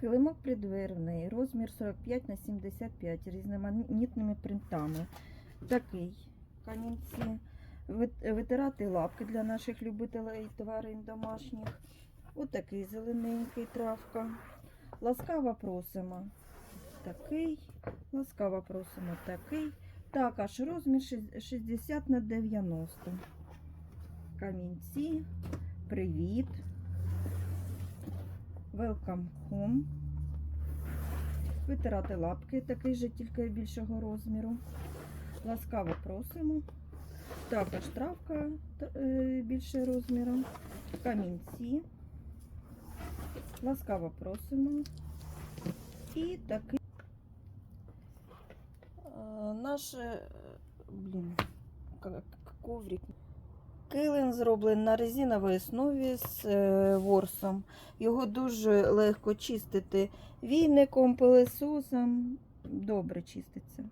Килимок придверний, розмір 45 на 75 різноманітними принтами. Такий камінці. Витирати лапки для наших любителей тварин домашніх. Отакий зелененький травка. Ласкаво просимо. Такий. Ласкаво просимо такий. Також розмір 60 на 90. Камінці. Welcome home. Витирати лапки, такий же, тільки більшого розміру. Ласкаво просимо. Також травка е, більше розміром. Камінці. Ласкаво просимо. І такий Е, наш е, блін, коврик. Килим зроблений на резиновій основі з е, ворсом. Його дуже легко чистити війником, пилесосом. Добре чиститься.